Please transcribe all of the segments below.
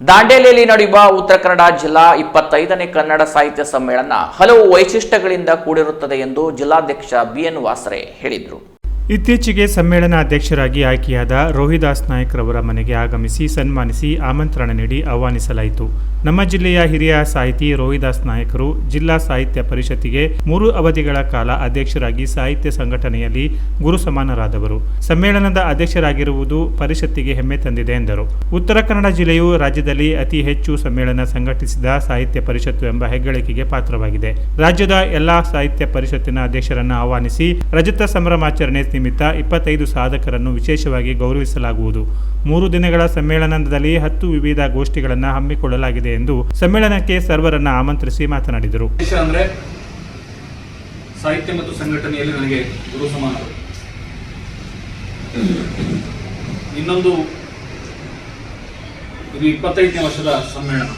ದಾಂಡೇಲಿಯಲ್ಲಿ ನಡೆಯುವ ಉತ್ತರ ಕನ್ನಡ ಜಿಲ್ಲಾ ಇಪ್ಪತ್ತೈದನೇ ಕನ್ನಡ ಸಾಹಿತ್ಯ ಸಮ್ಮೇಳನ ಹಲವು ವೈಶಿಷ್ಟ್ಯಗಳಿಂದ ಕೂಡಿರುತ್ತದೆ ಎಂದು ಜಿಲ್ಲಾಧ್ಯಕ್ಷ ಬಿಎನ್ ವಾಸರೆ ಹೇಳಿದರು. ಇತ್ತೀಚೆಗೆ ಸಮ್ಮೇಳನ ಅಧ್ಯಕ್ಷರಾಗಿ ಆಯ್ಕೆಯಾದ ರೋಹಿದಾಸ್ ನಾಯಕ್ ರವರ ಮನೆಗೆ ಆಗಮಿಸಿ ಸನ್ಮಾನಿಸಿ ಆಮಂತ್ರಣ ನೀಡಿ ಆಹ್ವಾನಿಸಲಾಯಿತು. ನಮ್ಮ ಜಿಲ್ಲೆಯ ಹಿರಿಯ ಸಾಹಿತಿ ರೋಹಿದಾಸ್ ನಾಯಕರು ಜಿಲ್ಲಾ ಸಾಹಿತ್ಯ ಪರಿಷತ್ತಿಗೆ ಮೂರು ಅವಧಿಗಳ ಕಾಲ ಅಧ್ಯಕ್ಷರಾಗಿ ಸಾಹಿತ್ಯ ಸಂಘಟನೆಯಲ್ಲಿ ಗುರು ಸಮಾನರಾದವರು. ಸಮ್ಮೇಳನದ ಅಧ್ಯಕ್ಷರಾಗಿರುವುದು ಪರಿಷತ್ತಿಗೆ ಹೆಮ್ಮೆ ತಂದಿದೆ ಎಂದರು. ಉತ್ತರ ಕನ್ನಡ ಜಿಲ್ಲೆಯು ರಾಜ್ಯದಲ್ಲಿ ಅತಿ ಹೆಚ್ಚು ಸಮ್ಮೇಳನ ಸಂಘಟಿಸಿದ ಸಾಹಿತ್ಯ ಪರಿಷತ್ತು ಎಂಬ ಹೆಗ್ಗಳಿಕೆಗೆ ಪಾತ್ರವಾಗಿದೆ. ರಾಜ್ಯದ ಎಲ್ಲಾ ಸಾಹಿತ್ಯ ಪರಿಷತ್ತಿನ ಅಧ್ಯಕ್ಷರನ್ನು ಆಹ್ವಾನಿಸಿ ರಜತ ಸಂಭ್ರಮಾಚರಣೆ ನಿಮಿತ್ತ ಇಪ್ಪತ್ತೈದು ಸಾಧಕರನ್ನು ವಿಶೇಷವಾಗಿ ಗೌರವಿಸಲಾಗುವುದು. ಮೂರು ದಿನಗಳ ಸಮ್ಮೇಳನದಲ್ಲಿ ಹತ್ತು ವಿವಿಧ ಗೋಷ್ಠಿಗಳನ್ನು ಹಮ್ಮಿಕೊಳ್ಳಲಾಗಿದೆ ಎಂದು ಸಮ್ಮೇಳನಕ್ಕೆ ಸರ್ವರನ್ನ ಆಮಂತ್ರಿಸಿ ಮಾತನಾಡಿದರು. ಸಾಹಿತ್ಯ ಮತ್ತು ಸಂಘಟನೆಯಲ್ಲಿ ನನಗೆ ಗುರು ಸಮಾನರು. ಇನ್ನೊಂದು ಇದು ಇಪ್ಪತ್ತೈದನೇ ವರ್ಷದ ಸಮ್ಮೇಳನ.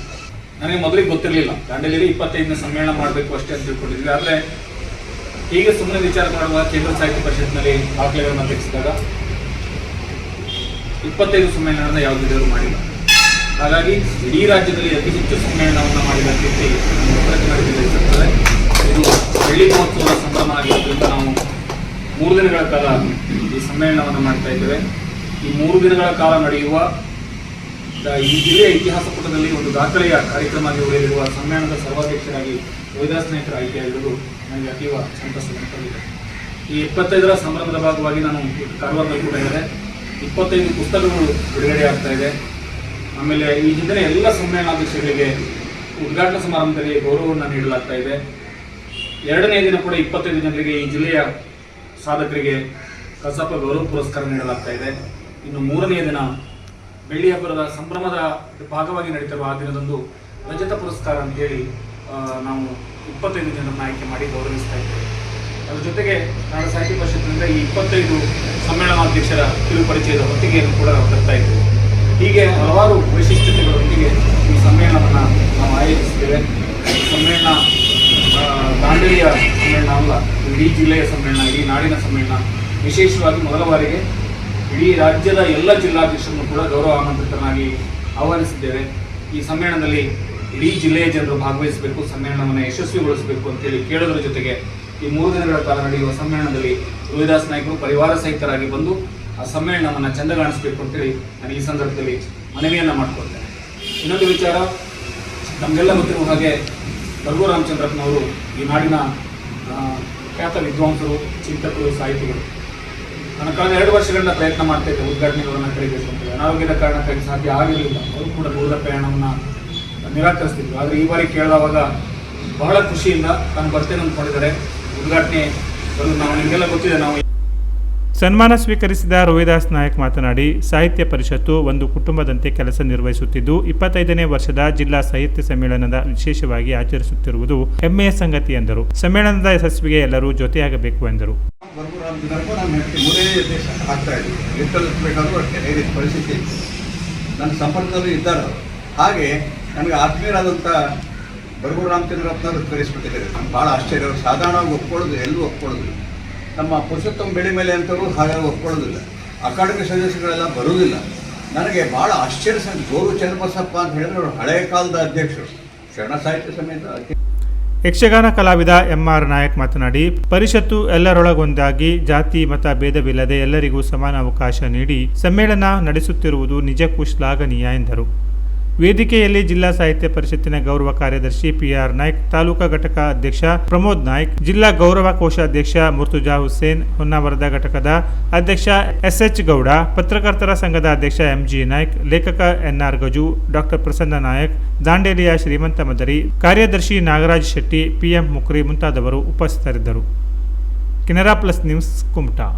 ನನಗೆ ಮೊದಲಿಗೆ ಗೊತ್ತಿರಲಿಲ್ಲ. ದಾಂಡೇಲಿಯಲ್ಲಿ ಇಪ್ಪತ್ತೈದನೇ ಸಮ್ಮೇಳನ ಮಾಡಬೇಕು ಅಷ್ಟೇ ಅಂತ ತಿಳ್ಕೊಂಡಿದ್ವಿ ಆದರೆ ಹೀಗೆ ಸುಮ್ಮನೆ ವಿಚಾರ ಮಾಡುವ ಕೇಂದ್ರ ಸಾಹಿತ್ಯ ಪರಿಷತ್ನಲ್ಲಿ ದಾಖಲೆಗಳನ್ನು ತೆಗೆಸಿದಾಗ ಇಪ್ಪತ್ತೈದು ಸಮ್ಮೇಳನ ಯಾವುದೇ ಮಾಡಿಲ್ಲ. ಹಾಗಾಗಿ ಇಡೀ ರಾಜ್ಯದಲ್ಲಿ ಅತಿ ಹೆಚ್ಚು ಸಮ್ಮೇಳನವನ್ನು ಮಾಡಿದ ಕೀರ್ತಿ ಕನ್ನಡ ಜಿಲ್ಲೆ ಸಿಗ್ತದೆ ಇದು ಬೆಳ್ಳಿ ಮಹೋತ್ಸವದ ಸಂಭ್ರಮ ಆಗಿರೋದ್ರಿಂದ ನಾವು ಮೂರು ದಿನಗಳ ಕಾಲ ಈ ಸಮ್ಮೇಳನವನ್ನು ಮಾಡ್ತಾ ಇದ್ದೇವೆ. ಈ ಮೂರು ದಿನಗಳ ಕಾಲ ನಡೆಯುವ ಈ ಜಿಲ್ಲೆಯ ಇತಿಹಾಸ ಪುಟದಲ್ಲಿ ಒಂದು ದಾಖಲೆಯ ಕಾರ್ಯಕ್ರಮ ಉಳಿದಿರುವ ಸಮ್ಮೇಳನದ ಸರ್ವಾಧ್ಯಕ್ಷರಾಗಿ ರೋಹಿದಾಸ್ ನಾಯಕರ ಆಯ್ಕೆಯಾಗಿರುವುದು ನನಗೆ ಅತೀವ ಸಂತಸ ತಂದಿದೆ. ಈ ಇಪ್ಪತ್ತೈದರ ಸಂಭ್ರಮದ ಭಾಗವಾಗಿ ನಾನು ಕಾರವಾರದಲ್ಲಿ ಕೂಡ ಇದೆ ಇಪ್ಪತ್ತೈದು ಪುಸ್ತಕಗಳು ಬಿಡುಗಡೆ ಆಗ್ತಾ ಇದೆ. ಆಮೇಲೆ ಈ ಹಿಂದಿನ ಎಲ್ಲ ಸಮ್ಮೇಳನಾಧ್ಯಕ್ಷರಿಗೆ ಉದ್ಘಾಟನಾ ಸಮಾರಂಭದಲ್ಲಿ ಗೌರವವನ್ನು ನೀಡಲಾಗ್ತಾ ಇದೆ. ಎರಡನೇ ದಿನ ಕೂಡ ಇಪ್ಪತ್ತೈದು ಜನರಿಗೆ ಈ ಜಿಲ್ಲೆಯ ಸಾಧಕರಿಗೆ ಕಸಾಪ ಗೌರವ ಪುರಸ್ಕಾರ ನೀಡಲಾಗ್ತಾ ಇದೆ. ಇನ್ನು ಮೂರನೆಯ ದಿನ ಬೆಳ್ಳಿ ಹಬ್ಬದ ಸಂಭ್ರಮದ ಭಾಗವಾಗಿ ನಡೀತಿರುವ ಆ ದಿನದಂದು ರಜತ ಪುರಸ್ಕಾರ ಅಂತೇಳಿ ಹೇಳಿ ನಾವು ಇಪ್ಪತ್ತೈದು ಜನರನ್ನು ಆಯ್ಕೆ ಮಾಡಿ ಗೌರವಿಸ್ತಾ ಇದ್ದೇವೆ. ಅದರ ಜೊತೆಗೆ ನಾಡ ಸಾಹಿತ್ಯ ಪರಿಷತ್ನಿಂದ ಈ ಇಪ್ಪತ್ತೈದು ಸಮ್ಮೇಳನಾಧ್ಯಕ್ಷರ ಕಿರು ಪರಿಚಯದ ಹೊತ್ತಿಗೆಯನ್ನು ಕೂಡ ನಾವು ತರ್ತಾ ಇದ್ದೇವೆ. ಹೀಗೆ ಹಲವಾರು ವೈಶಿಷ್ಟ್ಯತೆಗಳೊಂದಿಗೆ ಈ ಸಮ್ಮೇಳನವನ್ನು ನಾವು ಆಯೋಜಿಸಿದ್ದೇವೆ. ಸಮ್ಮೇಳನ ದಾಂಡೇಲಿಯ ಸಮ್ಮೇಳನ ಅಲ್ಲ, ಇಡೀ ಜಿಲ್ಲೆಯ ಸಮ್ಮೇಳನ, ಇಡೀ ನಾಡಿನ ಸಮ್ಮೇಳನ, ವಿಶೇಷವಾಗಿ ಮೊದಲ ಬಾರಿಗೆ ಇಡೀ ರಾಜ್ಯದ ಎಲ್ಲ ಜಿಲ್ಲಾಧ್ಯಕ್ಷರನ್ನು ಕೂಡ ಗೌರವ ಆಮಂತ್ರಿತನಾಗಿ ಆಹ್ವಾನಿಸಿದ್ದೇವೆ. ಈ ಸಮ್ಮೇಳನದಲ್ಲಿ ಇಡೀ ಜಿಲ್ಲೆಯ ಜನರು ಭಾಗವಹಿಸಬೇಕು, ಸಮ್ಮೇಳನವನ್ನು ಯಶಸ್ವಿಗೊಳಿಸಬೇಕು ಅಂತೇಳಿ ಕೇಳೋದ್ರ ಜೊತೆಗೆ ಈ ಮೂರು ದಿನಗಳ ಕಾಲ ನಡೆಯುವ ಸಮ್ಮೇಳನದಲ್ಲಿ ರೋಹಿದಾಸ್ ನಾಯ್ಕರು ಪರಿವಾರ ಸಹಿತರಾಗಿ ಬಂದು ಆ ಸಮ್ಮೇಳನವನ್ನು ಚಂದಗಾಣಿಸಬೇಕು ಅಂತೇಳಿ ನಾನು ಈ ಸಂದರ್ಭದಲ್ಲಿ ಮನವಿಯನ್ನು ಮಾಡಿಕೊಳ್ತೇನೆ. ಇನ್ನೊಂದು ವಿಚಾರ, ನಮಗೆಲ್ಲ ಗೊತ್ತಿರುವ ಹಾಗೆ ರಘು ರಾಮಚಂದ್ರಪ್ಪನವರು ಈ ನಾಡಿನ ಖ್ಯಾತ ವಿದ್ವಾಂಸರು, ಚಿಂತಕರು, ಸಾಹಿತಿಗಳು. ನಾನು ಕಳೆದ ಎರಡು ವರ್ಷಗಳಿಂದ ಪ್ರಯತ್ನ ಮಾಡ್ತಾ ಇದ್ದೆ ಉದ್ಘಾಟನೆಗಳನ್ನು ಅಂತ ಅನಾರೋಗ್ಯದ ಕಾರಣಕ್ಕಾಗಿ ಸಾಧ್ಯ ಆಗಿರಲಿಲ್ಲ. ಅವರು ಕೂಡ ದೂರದ ಪ್ರಯಾಣವನ್ನು ನಿರಾಕರಿಸ್ತಿದ್ರು. ಆದರೆ ಈ ಬಾರಿ ಕೇಳಿದವಾಗ ಬಹಳ ಖುಷಿಯಿಂದ ತಾನು ಬರ್ತೇನೆ ಅಂದ್ಕೊಂಡಿದ್ದಾರೆ. ಉದ್ಘಾಟನೆ ನಾವು ನಿಮಗೆಲ್ಲ ಗೊತ್ತಿದೆ, ನಾವು ಸನ್ಮಾನ ಸ್ವೀಕರಿಸಿದ ರೋಹಿದಾಸ್ ನಾಯಕ್ ಮಾತನಾಡಿ, ಸಾಹಿತ್ಯ ಪರಿಷತ್ತು ಒಂದು ಕುಟುಂಬದಂತೆ ಕೆಲಸ ನಿರ್ವಹಿಸುತ್ತಿದ್ದು, ಇಪ್ಪತ್ತೈದನೇ ವರ್ಷದ ಜಿಲ್ಲಾ ಸಾಹಿತ್ಯ ಸಮ್ಮೇಳನದ ವಿಶೇಷವಾಗಿ ಆಚರಿಸುತ್ತಿರುವುದು ಹೆಮ್ಮೆಯ ಸಂಗತಿ ಎಂದರು. ಸಮ್ಮೇಳನದ ಯಶಸ್ವಿಗೆ ಎಲ್ಲರೂ ಜೊತೆಯಾಗಬೇಕು ಎಂದರು. ಬರ್ಗುರಾಮ್ ದಿನಕ್ಕೂ ನಾನು ಹೇಳ್ತೀನಿ ಮೂರೇ ದೇಶ ಆಗ್ತಾ ಇದ್ದೀನಿ ಅಷ್ಟೇ ಹೇಗೆ ಪರಿಸ್ಥಿತಿ ನನ್ನ ಸಂಪರ್ಕದಲ್ಲೂ ಇದ್ದಾರೆ ಹಾಗೆ ನನಗೆ ಆತ್ಮೀಯರಾದಂಥ ಬರ್ಗು ರಾಮಚಂದ್ರಪ್ಪನವರು ಕರೆಸ್ಬಿಟ್ಟಿದ್ದಾರೆ ನಮ್ಗೆ ಭಾಳ ಆಶ್ಚರ್ಯ ಅವರು ಸಾಧಾರಣವಾಗಿ ಒಪ್ಕೊಳ್ಳೋದು ಎಲ್ಲೂ ಒಪ್ಕೊಳ್ಳೋದಿಲ್ಲ ನಮ್ಮ ಪುರುಷೋತ್ತಮ ಬೆಳೆ ಮೇಲೆ ಅಂತವರು ಹಾಗಾಗಿ ಒಪ್ಕೊಳ್ಳೋದಿಲ್ಲ ಅಕಾಡೆಮಿ ಸದಸ್ಯರುಗಳೆಲ್ಲ ಬರುವುದಿಲ್ಲ ನನಗೆ ಭಾಳ ಆಶ್ಚರ್ಯ ಸಂಗತಿ ಗೌರವ ಚನ್ನಬಸಪ್ಪ ಅಂತ ಹೇಳಿದ್ರೆ ಅವರು ಹಳೆಯ ಕಾಲದ ಅಧ್ಯಕ್ಷರು ಶರಣ ಸಾಹಿತ್ಯ ಸಮೇತ ಯಕ್ಷಗಾನ ಕಲಾವಿದ ಎಂ ಆರ್ ನಾಯಕ್ ಮಾತನಾಡಿ, ಪರಿಷತ್ತು ಎಲ್ಲರೊಳಗೊಂದಾಗಿ ಜಾತಿ, ಮತ, ಭೇದವಿಲ್ಲದೆ ಎಲ್ಲರಿಗೂ ಸಮಾನ ಅವಕಾಶ ನೀಡಿ ಸಮ್ಮೇಳನ ನಡೆಸುತ್ತಿರುವುದು ನಿಜಕ್ಕೂ ಶ್ಲಾಘನೀಯ ಎಂದರು. ವೇದಿಕೆಯಲ್ಲಿ ಜಿಲ್ಲಾ ಸಾಹಿತ್ಯ ಪರಿಷತ್ತಿನ ಗೌರವ ಕಾರ್ಯದರ್ಶಿ ಪಿಆರ್ ನಾಯ್ಕ್, ತಾಲೂಕಾ ಘಟಕ ಅಧ್ಯಕ್ಷ ಪ್ರಮೋದ್ ನಾಯ್ಕ್, ಜಿಲ್ಲಾ ಗೌರವ ಕೋಶ ಅಧ್ಯಕ್ಷ ಮುರ್ತುಜಾ ಹುಸೇನ್, ಹೊನ್ನಾವರದ ಘಟಕದ ಅಧ್ಯಕ್ಷ ಎಸ್ಎಚ್ ಗೌಡ, ಪತ್ರಕರ್ತರ ಸಂಘದ ಅಧ್ಯಕ್ಷ ಎಂಜಿ ನಾಯ್ಕ್, ಲೇಖಕ N R Gaju, doctor Prasanna Nayak, ದಾಂಡೇಲಿಯ ಶ್ರೀಮಂತ ಮದರಿ, ಕಾರ್ಯದರ್ಶಿ ನಾಗರಾಜ್ ಶೆಟ್ಟಿ, ಪಿಎಂ ಮುಕ್ರಿ ಮುಂತಾದವರು ಉಪಸ್ಥಿತರಿದ್ದರು. Canara plus news Kumta.